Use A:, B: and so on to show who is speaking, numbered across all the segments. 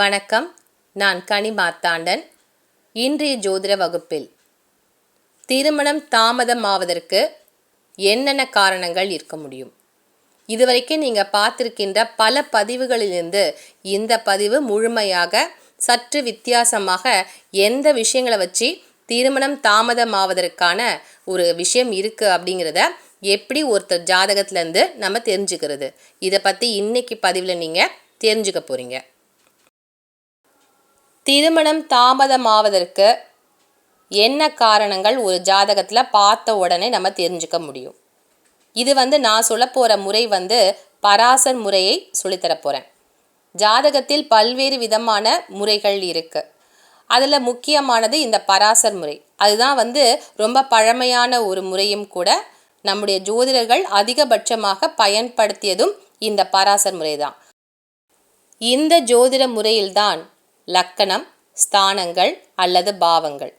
A: வணக்கம். நான் கனி மார்த்தாண்டன். இன்றைய ஜோதிட வகுப்பில் திருமணம் தாமதமாவதற்கு என்னென்ன காரணங்கள் இருக்க முடியும்? இதுவரைக்கும் நீங்கள் பார்த்துருக்கின்ற பல பதிவுகளிலிருந்து இந்த பதிவு முழுமையாக சற்று வித்தியாசமாக எந்த விஷயங்களை வச்சு திருமணம் தாமதமாவதற்கான ஒரு விஷயம் இருக்குது அப்படிங்கிறத எப்படி ஒருத்தர் ஜாதகத்துலேருந்து நம்ம தெரிஞ்சுக்கிறது. இதை பற்றி இன்னைக்கு பதிவில் நீங்கள் தெரிஞ்சுக்க போகிறீங்க திருமணம் தாமதமாவதற்கு என்ன காரணங்கள் ஒரு ஜாதகத்தில் பார்த்த உடனே நம்ம தெரிஞ்சுக்க முடியும். இது வந்து நான் சொல்ல போகிற முறை வந்து பராசர் முறையை சொல்லித்தர போகிறேன் ஜாதகத்தில் பல்வேறு விதமான முறைகள் இருக்குது அதில் முக்கியமானது இந்த பராசர் முறை. அதுதான் வந்து ரொம்ப பழமையான ஒரு முறையும் கூட நம்முடைய ஜோதிடர்கள் அதிகபட்சமாக பயன்படுத்தியதும் இந்த பராசர் முறை தான் இந்த ஜோதிட முறையில்தான் லக்கணம் ஸ்தானங்கள் அல்லது பாவங்கள்.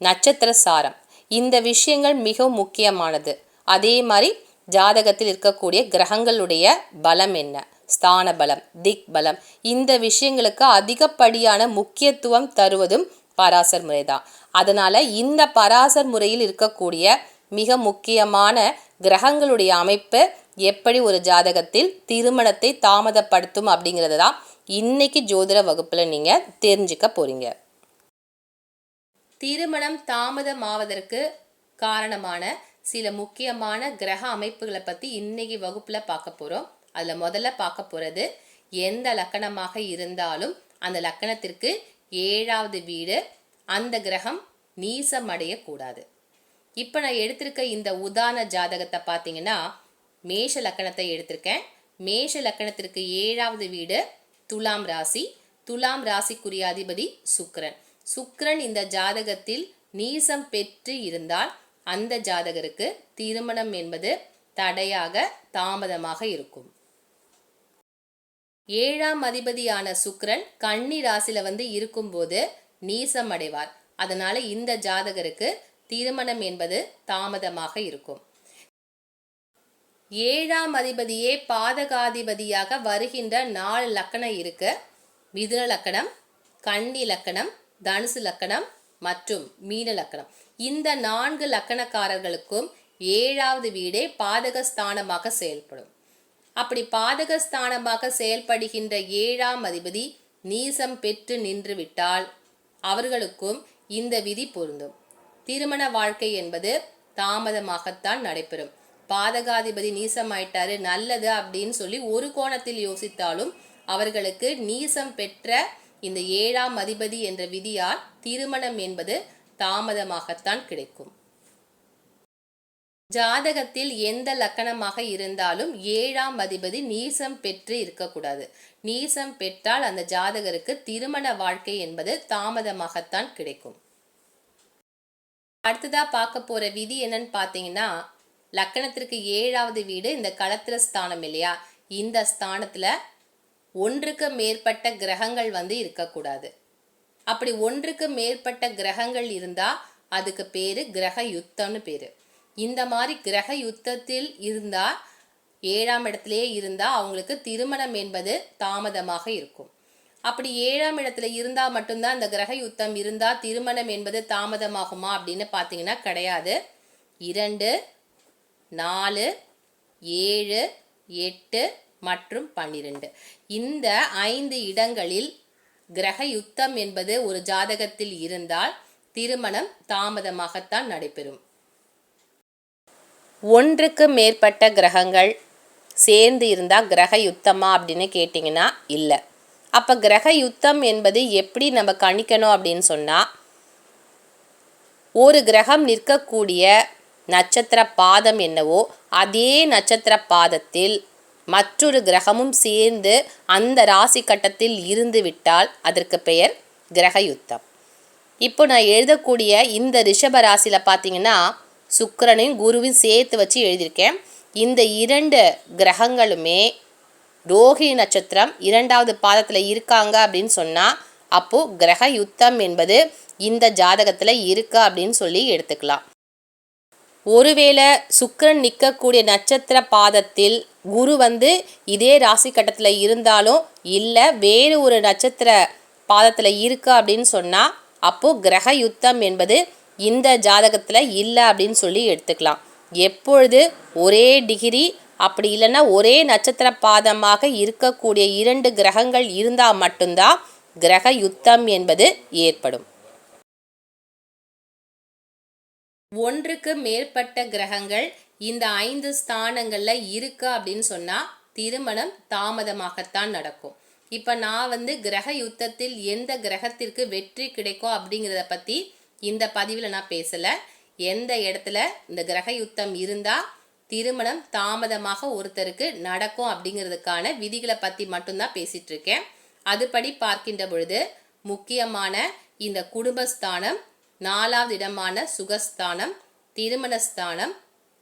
A: நட்சத்திர சாரம் இந்த விஷயங்கள் மிகவும் முக்கியமானது. அதே மாதிரி ஜாதகத்தில் இருக்கக்கூடிய கிரகங்களுடைய பலம் என்ன? ஸ்தான பலம் திக் பலம். இந்த விஷயங்களுக்கு அதிகப்படியான முக்கியத்துவம் தருவதும் பராசர் முறை தான் அதனால் இந்த பராசர் முறையில் இருக்கக்கூடிய மிக முக்கியமான கிரகங்களுடைய அமைப்பு எப்படி ஒரு ஜாதகத்தில் திருமணத்தை தாமதப்படுத்தும் அப்படிங்கிறது தான் இன்னைக்கு ஜோதிட வகுப்பில் நீங்கள் தெரிஞ்சுக்க போகிறீங்க திருமணம் தாமதமாவதற்கு காரணமான சில முக்கியமான கிரக அமைப்புகளை பற்றி இன்னைக்கு வகுப்பில் பார்க்க போகிறோம் அதில் முதல்ல பார்க்க போகிறது எந்த லக்கணமாக இருந்தாலும் அந்த லக்கணத்திற்கு ஏழாவது வீடு அந்த கிரகம் நீசம் அடையக்கூடாது. இப்போ நான் எடுத்திருக்க இந்த உதாரண ஜாதகத்தை பார்த்தீங்கன்னா மேஷ லக்கணத்தை எடுத்திருக்கேன். மேஷ லக்கணத்திற்கு ஏழாவது வீடு துலாம் ராசி. துலாம் ராசிக்குரிய அதிபதி சுக்ரன் சுக்ரன் இந்த ஜாதகத்தில் நீசம் பெற்று இருந்தால் அந்த ஜாதகருக்கு திருமணம் என்பது தடையாக தாமதமாக இருக்கும். ஏழாம் அதிபதியான சுக்ரன் கன்னி ராசியில வந்து இருக்கும்போது நீசம் அடைவார். அதனால இந்த ஜாதகருக்கு திருமணம் என்பது தாமதமாக இருக்கும். ஏழாம் அதிபதியே பாதகாதிபதியாக வருகின்ற நாலு லக்கணம் இருக்கு. மிதுன லக்கணம் கன்னி லக்கணம் தனுசு லக்கணம் மற்றும் மீன லக்கணம். இந்த நான்கு லக்கணக்காரர்களுக்கும் ஏழாவது வீடே பாதகஸ்தானமாக செயல்படும். அப்படி பாதகஸ்தானமாக செயல்படுகின்ற ஏழாம் அதிபதி நீசம் பெற்று நின்றுவிட்டால் அவர்களுக்கும் இந்த விதி பொருந்தும். திருமண வாழ்க்கை என்பது தாமதமாகத்தான் நடைபெறும். பாதகாதிபதி நீசமாயிட்டாரு நல்லது அப்படின்னு சொல்லி ஒரு கோணத்தில் யோசித்தாலும் அவர்களுக்கு நீசம் பெற்ற இந்த ஏழாம் அதிபதி என்ற விதியால் திருமணம் என்பது தாமதமாகத்தான் கிடைக்கும். ஜாதகத்தில் எந்த லக்கணமாக இருந்தாலும் ஏழாம் அதிபதி நீசம் பெற்று இருக்கக்கூடாது. நீசம் பெற்றால் அந்த ஜாதகருக்கு திருமண வாழ்க்கை என்பது தாமதமாகத்தான் கிடைக்கும். அடுத்ததா பார்க்க போற விதி என்னன்னு பார்த்தீங்கன்னா லக்கணத்திற்கு ஏழாவது வீடு இந்த களத்திர ஸ்தானம் இல்லையா? இந்த ஸ்தானத்தில் ஒன்றுக்கு மேற்பட்ட கிரகங்கள் வந்து இருக்கக்கூடாது. அப்படி ஒன்றுக்கு மேற்பட்ட கிரகங்கள் இருந்தால் அதுக்கு பேர் கிரக யுத்தம்னு பேர். இந்த மாதிரி கிரக யுத்தத்தில் இருந்தால் ஏழாம் இடத்திலேயே இருந்தால் அவங்களுக்கு திருமணம் என்பது தாமதமாக இருக்கும். அப்படி ஏழாம் இடத்துல இருந்தால் மட்டும்தான் இந்த கிரக யுத்தம் இருந்தால் திருமணம் என்பது தாமதமாகுமா அப்படின்னு பார்த்தீங்கன்னா கிடையாது. இரண்டு நாலு ஏழு எட்டு மற்றும் பன்னிரெண்டு. இந்த ஐந்து இடங்களில் கிரக யுத்தம் என்பது ஒரு ஜாதகத்தில் இருந்தால் திருமணம் தாமதமாகத்தான் நடைபெறும். ஒன்றுக்கு மேற்பட்ட கிரகங்கள் சேர்ந்து இருந்தால் கிரக யுத்தமா அப்படின்னு கேட்டிங்கன்னா இல்லை. அப்போ கிரக யுத்தம் என்பது எப்படி நம்ம கணிக்கணும் அப்படின்னு சொன்னால் ஒரு கிரகம் நிற்கக்கூடிய நட்சத்திர பாதம் என்னவோ அதே நட்சத்திர பாதத்தில் மற்றொரு கிரகமும் சேர்ந்து அந்த ராசி கட்டத்தில் இருந்து விட்டால் அதற்கு பெயர் கிரக யுத்தம் இப்போ நான் எழுதக்கூடிய இந்த ரிஷப ராசியில் பார்த்தீங்கன்னா சுக்கரனையும் குருவையும் சேர்த்து வச்சு எழுதியிருக்கேன். இந்த இரண்டு கிரகங்களுமே ரோஹிணி நட்சத்திரம் இரண்டாவது பாதத்தில் இருக்காங்க அப்படின்னு சொன்னால் அப்போது கிரக யுத்தம் என்பது இந்த ஜாதகத்தில் இருக்கா அப்படின்னு சொல்லி எடுத்துக்கலாம். ஒருவேளை சுக்கரன் நிற்கக்கூடிய நட்சத்திர பாதத்தில் குரு வந்து இதே ராசி கட்டத்தில் இருந்தாலும் இல்லை வேறு ஒரு நட்சத்திர பாதத்தில் இருக்கு அப்படின்னு சொன்னால் அப்போது கிரக யுத்தம் என்பது இந்த ஜாதகத்தில் இல்லை அப்படின்னு சொல்லி எடுத்துக்கலாம். எப்பொழுது ஒரே டிகிரி அப்படி இல்லைன்னா ஒரே நட்சத்திர பாதமாக இருக்கக்கூடிய இரண்டு கிரகங்கள் இருந்தால் மட்டும்தான் கிரக யுத்தம் என்பது ஏற்படும். ஒன்றுக்கு மேற்பட்ட கிரகங்கள் இந்த ஐந்து ஸ்தானங்களில் இருக்கு அப்படின்னு சொன்னால் திருமணம் தாமதமாகத்தான் நடக்கும். இப்போ நான் வந்து கிரக யுத்தத்தில் எந்த கிரகத்திற்கு வெற்றி கிடைக்கும் அப்படிங்கிறத பற்றி இந்த பதிவில் நான் பேசலை. எந்த இடத்துல இந்த கிரக யுத்தம் இருந்தால் திருமணம் தாமதமாக ஒருத்தருக்கு நடக்கும் அப்படிங்கிறதுக்கான விதிகளை பற்றி மட்டும்தான் பேசிகிட்டு இருக்கேன். அதுபடி பார்க்கின்ற பொழுது முக்கியமான இந்த குடும்பஸ்தானம் நாலாவது இடமான சுகஸ்தானம் திருமணஸ்தானம்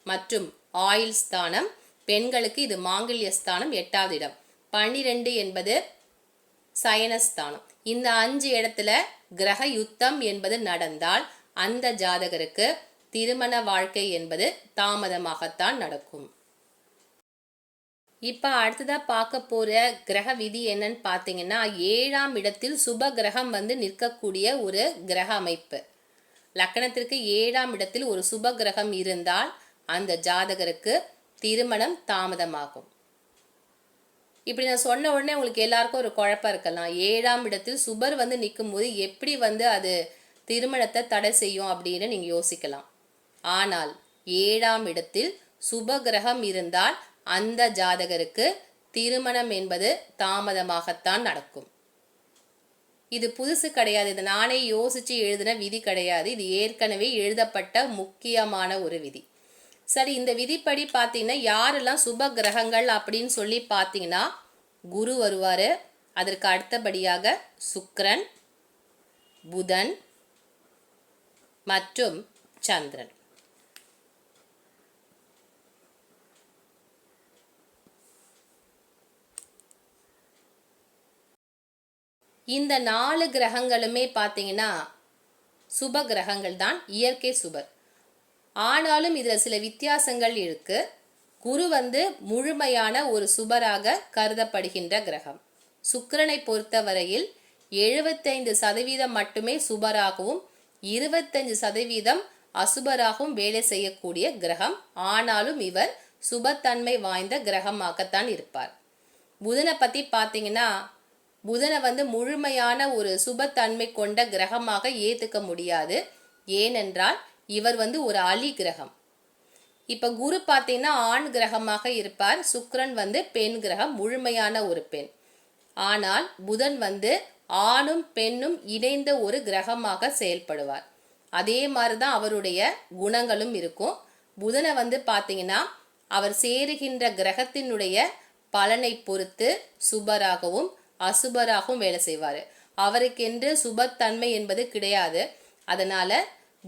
A: மற்றும் ஆயில் ஸ்தானம். பெண்களுக்கு இது மாங்கல்ய ஸ்தானம் எட்டாவது இடம். பன்னிரெண்டு என்பது சயனஸ்தானம். இந்த அஞ்சு இடத்துல கிரக யுத்தம் என்பது நடந்தால் அந்த ஜாதகருக்கு திருமண வாழ்க்கை என்பது தாமதமாகத்தான் நடக்கும். இப்போ அடுத்ததாக பார்க்க போகிற கிரக விதி என்னன்னு பார்த்தீங்கன்னா ஏழாம் இடத்தில் சுப கிரகம் வந்து நிற்கக்கூடிய ஒரு கிரக அமைப்பு. லக்கணத்திற்கு ஏழாம் இடத்தில் ஒரு சுப கிரகம் இருந்தால் அந்த ஜாதகருக்கு திருமணம் தாமதமாகும். இப்படி நான் சொன்ன உடனே உங்களுக்கு எல்லாருக்கும் ஒரு குழப்பம் இருக்கலாம். ஏழாம் இடத்தில் சுபர் வந்து நிற்கும் போது எப்படி வந்து அது திருமணத்தை தடை செய்யும் அப்படின்னு நீங்கள் யோசிக்கலாம். ஆனால் ஏழாம் இடத்தில் சுப கிரகம் இருந்தால் அந்த ஜாதகருக்கு திருமணம் என்பது தாமதமாகத்தான் நடக்கும். இது புதுசு கிடையாது. இது நானே யோசித்து எழுதின விதி கிடையாது. இது ஏற்கனவே எழுதப்பட்ட முக்கியமான ஒரு விதி. சரி இந்த விதிப்படி பார்த்தீங்கன்னா யாரெல்லாம் சுப கிரகங்கள் அப்படின்னு சொல்லி பார்த்தீங்கன்னா குரு வருவார். அதற்கு அடுத்தபடியாக சுக்ரன் புதன் மற்றும் சந்திரன். இந்த நாலு கிரகங்களுமே பார்த்தீங்கன்னா சுப கிரகங்கள் தான் இயற்கை சுபர் ஆனாலும் இதில் சில வித்தியாசங்கள் இருக்கு. குரு வந்து முழுமையான ஒரு சுபராக கருதப்படுகின்ற கிரகம். சுக்கரனை பொறுத்தவரையில் எழுபத்தைந்து சதவீதம் மட்டுமே சுபராகவும் இருபத்தஞ்சு சதவீதம் அசுபராகவும் வேலை செய்யக்கூடிய கிரகம். ஆனாலும் இவர் சுபத்தன்மை வாய்ந்த கிரகமாகத்தான் இருப்பார். புதனை பற்றி பார்த்தீங்கன்னா புதனை வந்து முழுமையான ஒரு சுபத்தன்மை கொண்ட கிரகமாக ஏற்றுக்க முடியாது. ஏனென்றால் இவர் வந்து ஒரு அலி கிரகம். இப்போ குரு பார்த்தீங்கன்னா ஆண் கிரகமாக இருப்பார். சுக்ரன் வந்து பெண் கிரகம் முழுமையான ஒரு பெண். ஆனால் புதன் வந்து ஆணும் பெண்ணும் இணைந்த ஒரு கிரகமாக செயல்படுவார். அதே மாதிரி தான் அவருடைய குணங்களும் இருக்கும். புதனை வந்து பார்த்தீங்கன்னா அவர் சேருகின்ற கிரகத்தினுடைய பலனை பொறுத்து சுபராகவும் அசுபராகவும் வேலை செய்வார். அவருக்கென்று சுபத்தன்மை என்பது கிடையாது. அதனால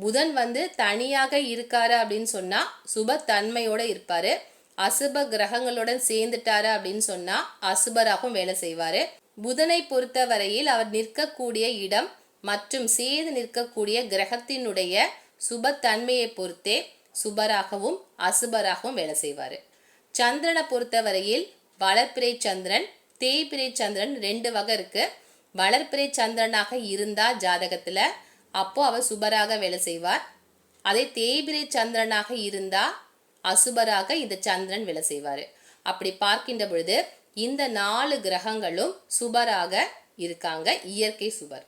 A: புதன் வந்து தனியாக இருக்காரு அப்படின்னு சொன்னா சுபத்தன்மையோட இருப்பாரு. அசுப கிரகங்களுடன் சேர்ந்துட்டாரு அப்படின்னு சொன்னா அசுபராகவும் வேலை செய்வாரு. புதனை பொறுத்த வரையில் அவர் நிற்கக்கூடிய இடம் மற்றும் சேர்ந்து நிற்கக்கூடிய கிரகத்தினுடைய சுபத்தன்மையை பொறுத்தே சுபராகவும் அசுபராகவும் வேலை செய்வார். சந்திரனை பொறுத்தவரையில் வளர்ப்பிறை சந்திரன் தேய்பிரை சந்திரன் ரெண்டு வகை இருக்கு. வளர்ப்பிறை சந்திரனாக இருந்தா ஜாதகத்துல அப்போ அவர் சுபராக வேலை செய்வார். அதே தேய்பிரை சந்திரனாக இருந்தா அசுபராக இந்த சந்திரன் வேலை செய்வார். அப்படி பார்க்கின்ற பொழுது இந்த நாலு கிரகங்களும் சுபராக இருக்காங்க. இயற்கை சுபர்.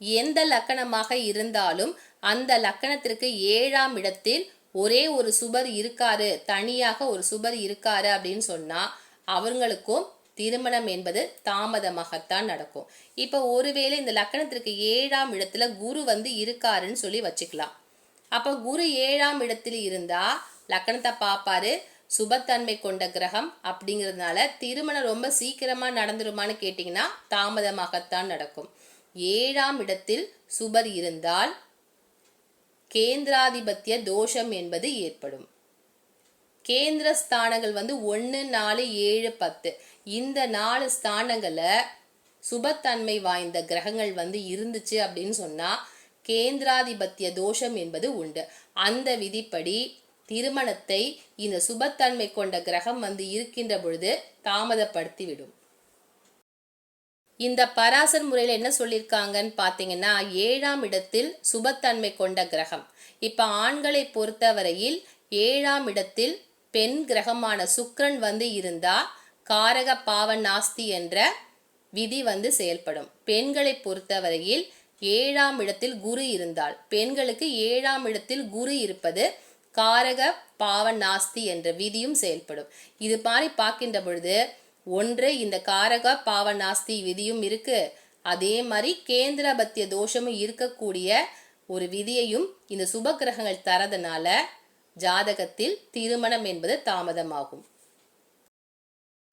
A: எந்த லக்கணமாக இருந்தாலும் அந்த லக்கணத்திற்கு ஏழாம் இடத்தில் ஒரே ஒரு சுபர் இருக்காரு தனியாக ஒரு சுபர் இருக்காரு அப்படின்னு சொன்னால் அவங்களுக்கும் திருமணம் என்பது தாமதமாகத்தான் நடக்கும். இப்போ ஒருவேளை இந்த லக்கணத்திற்கு ஏழாம் இடத்துல குரு வந்து இருக்காருன்னு சொல்லி வச்சுக்கலாம். அப்போ குரு ஏழாம் இடத்தில் இருந்தா லக்கணத்தை பார்ப்பாரு சுபத்தன்மை கொண்ட கிரகம் அப்படிங்கிறதுனால திருமணம் ரொம்ப சீக்கிரமா நடந்துருமான்னு கேட்டிங்கன்னா தாமதமாகத்தான் நடக்கும். ஏழாம் இடத்தில் சுபர் இருந்தால் கேந்திராதிபத்திய தோஷம் என்பது ஏற்படும். கேந்திர ஸ்தானங்கள் வந்து ஒன்று நாலு ஏழு பத்து. இந்த நாலு ஸ்தானங்களை சுபத்தன்மை வாய்ந்த கிரகங்கள் வந்து இருந்துச்சு அப்படின்னு சொன்னால் கேந்திராதிபத்திய தோஷம் என்பது உண்டு. அந்த விதிப்படி திருமணத்தை இந்த சுபத்தன்மை கொண்ட கிரகம் வந்து இருக்கின்ற பொழுது தாமதப்படுத்திவிடும். இந்த பராசர் முறையில் என்ன சொல்லியிருக்காங்கன்னு பார்த்தீங்கன்னா ஏழாம் இடத்தில் சுபத்தன்மை கொண்ட கிரகம். இப்போ ஆண்களை பொறுத்தவரையில் ஏழாம் இடத்தில் பெண் கிரகமான சுக்ரன் வந்து இருந்தா காரக பாவ நாஸ்தி என்ற விதி வந்து செயல்படும். பெண்களை பொறுத்தவரையில் ஏழாம் இடத்தில் குரு இருந்தால் பெண்களுக்கு ஏழாம் இடத்தில் குரு இருப்பது காரக பாவ நாஸ்தி என்ற விதியும் செயல்படும். இது மாதிரி பார்க்கின்ற பொழுது ஒன்று இந்த காரக பாவ நாஸ்தி விதியும் இருக்கு. அதே மாதிரி கேந்திரபத்திய தோஷமும் இருக்கக்கூடிய ஒரு விதியையும் இந்த சுப கிரகங்கள் தரதுனால ஜாதகத்தில் திருமணம் என்பது தாமதமாகும்.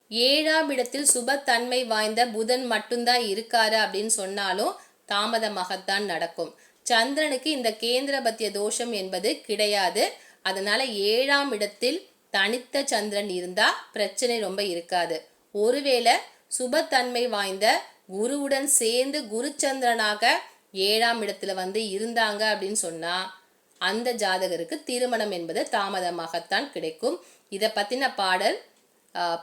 A: ஏழாம் இடத்தில் சுபத்தன்மை வாய்ந்த புதன் மட்டும்தான் இருக்காரு அப்படின்னு சொன்னாலும் தாமதமாகத்தான் நடக்கும். சந்திரனுக்கு இந்த கேந்திரபத்திய தோஷம் என்பது கிடையாது. அதனால ஏழாம் இடத்தில் தனித்த சந்திரன் இருந்தா பிரச்சனை ரொம்ப இருக்காது. ஒருவேளை சுபத்தன்மை வாய்ந்த குருவுடன் சேர்ந்து குருச்சந்திரனாக ஏழாம் இடத்துல வந்து இருந்தாங்க அப்படின்னு சொன்னா அந்த ஜாதகருக்கு திருமணம் என்பது தாமதமாகத்தான் கிடைக்கும். இதை பத்தின பாடல்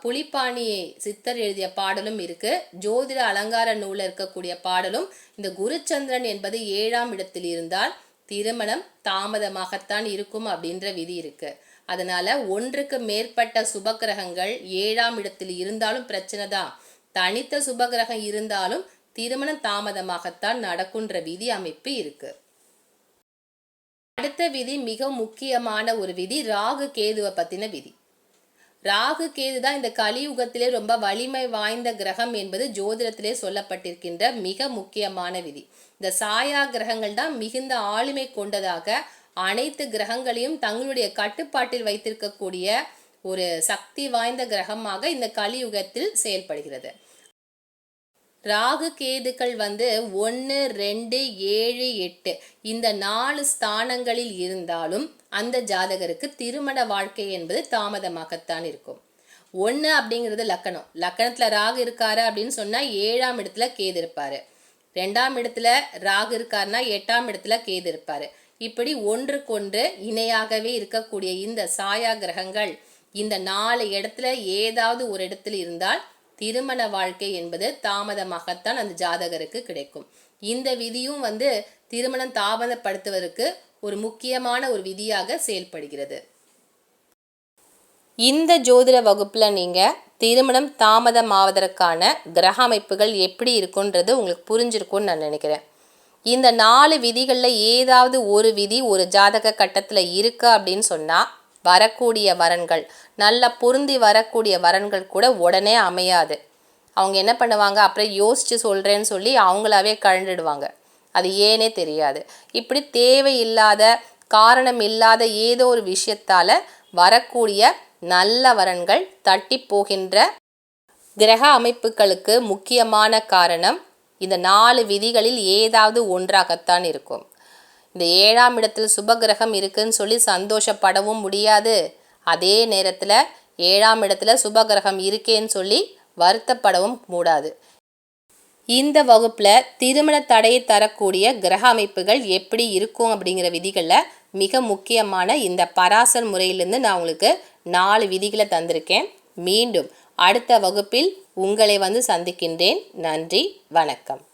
A: புலிப்பாணி சித்தர் எழுதிய பாடலும் இருக்கு. ஜோதிட அலங்கார நூலில் இருக்கக்கூடிய பாடலும் இந்த குருச்சந்திரன் என்பது ஏழாம் இடத்தில் இருந்தால் திருமணம் தாமதமாகத்தான் இருக்கும் அப்படின்ற விதி இருக்கு. அதனால் ஒன்றுக்கு மேற்பட்ட சுபகிரகங்கள் ஏழாம் இடத்தில் இருந்தாலும் பிரச்சனை தான். தனித்த சுபகிரகம் இருந்தாலும் திருமணம் தாமதமாகத்தான் நடக்குன்ற விதி அமைப்பு இருக்கு. அடுத்த விதி மிக முக்கியமான ஒரு விதி ராகு கேதுவை பத்தின விதி. ராகு கேது தான் இந்த கலியுகத்திலே ரொம்ப வலிமை வாய்ந்த கிரகம் என்பது ஜோதிடத்திலே சொல்லப்பட்டிருக்கின்ற மிக முக்கியமான விதி. இந்த சாயா கிரகங்கள் தான் மிகுந்த ஆளுமை கொண்டதாக அனைத்து கிரகங்களையும் தங்களுடைய கட்டுப்பாட்டில் வைத்திருக்கக்கூடிய ஒரு சக்தி வாய்ந்த கிரகமாக இந்த கலியுகத்தில் செயல்படுகிறது. ராகு கேதுக்கள் வந்து ஒன்று ரெண்டு ஏழு எட்டு இந்த நாலு ஸ்தானங்களில் இருந்தாலும் அந்த ஜாதகருக்கு திருமண வாழ்க்கை என்பது தாமதமாகத்தான் இருக்கும். ஒன்று அப்படிங்கிறது லக்கணம். லக்கணத்தில் ராகு இருக்காரு அப்படின்னு சொன்னால் ஏழாம் இடத்துல கேது இருப்பார். ரெண்டாம் இடத்துல ராகு இருக்காருன்னா எட்டாம் இடத்துல கேது இருப்பார். இப்படி ஒன்றுக்கொன்று இணையாகவே இருக்கக்கூடிய இந்த சாயா கிரகங்கள் இந்த நாலு இடத்துல ஏதாவது ஒரு இடத்துல இருந்தால் திருமண வாழ்க்கை என்பது தாமதமாகத்தான் அந்த ஜாதகருக்கு கிடைக்கும். இந்த விதியும் வந்து திருமணம் தாமதப்படுத்துவதற்கு ஒரு முக்கியமான ஒரு விதியாக செயல்படுகிறது. இந்த ஜோதிட வகுப்பில் நீங்கள் திருமணம் தாமதமாவதற்கான கிரக அமைப்புகள் எப்படி இருக்குன்றது உங்களுக்கு புரிஞ்சிருக்கும்னு நான் நினைக்கிறேன். இந்த நாலு விதிகளில் ஏதாவது ஒரு விதி ஒரு ஜாதக கட்டத்தில் இருக்குது அப்படின்னு சொன்னால் வரக்கூடிய வரன்கள் நல்ல பொருந்தி வரக்கூடிய வரன்கள் கூட உடனே அமையாது. அவங்க என்ன பண்ணுவாங்க? அப்புறம் யோசித்து சொல்கிறேன்னு சொல்லி அவங்களாவே கழண்டுடுவாங்க. அது ஏனே தெரியாது. இப்படி தேவையில்லாத காரணம் இல்லாத ஏதோ ஒரு விஷயத்தால் வரக்கூடிய நல்ல வரன்கள் தட்டி போகின்ற கிரக அமைப்புகளுக்கு முக்கியமான காரணம் இந்த நாலு விதிகளில் ஏதாவது ஒன்றாகத்தான் இருக்கும். இந்த ஏழாம் இடத்தில் சுபகிரகம் இருக்குன்னு சொல்லி சந்தோஷப்படவும் முடியாது. அதே நேரத்தில் ஏழாம் இடத்துல சுபகிரகம் இருக்கேன்னு சொல்லி வருத்தப்படவும் கூடாது. இந்த வகுப்பில் திருமண தடையை தரக்கூடிய கிரக அமைப்புகள் எப்படி இருக்கும் அப்படிங்கிற விதிகளில் மிக முக்கியமான இந்த பராசர் முறையிலேருந்து நான் உங்களுக்கு நாலு விதிகளை தந்திருக்கேன். மீண்டும் அடுத்த வகுப்பில் உங்களை வந்து சந்திக்கின்றேன். நன்றி வணக்கம்.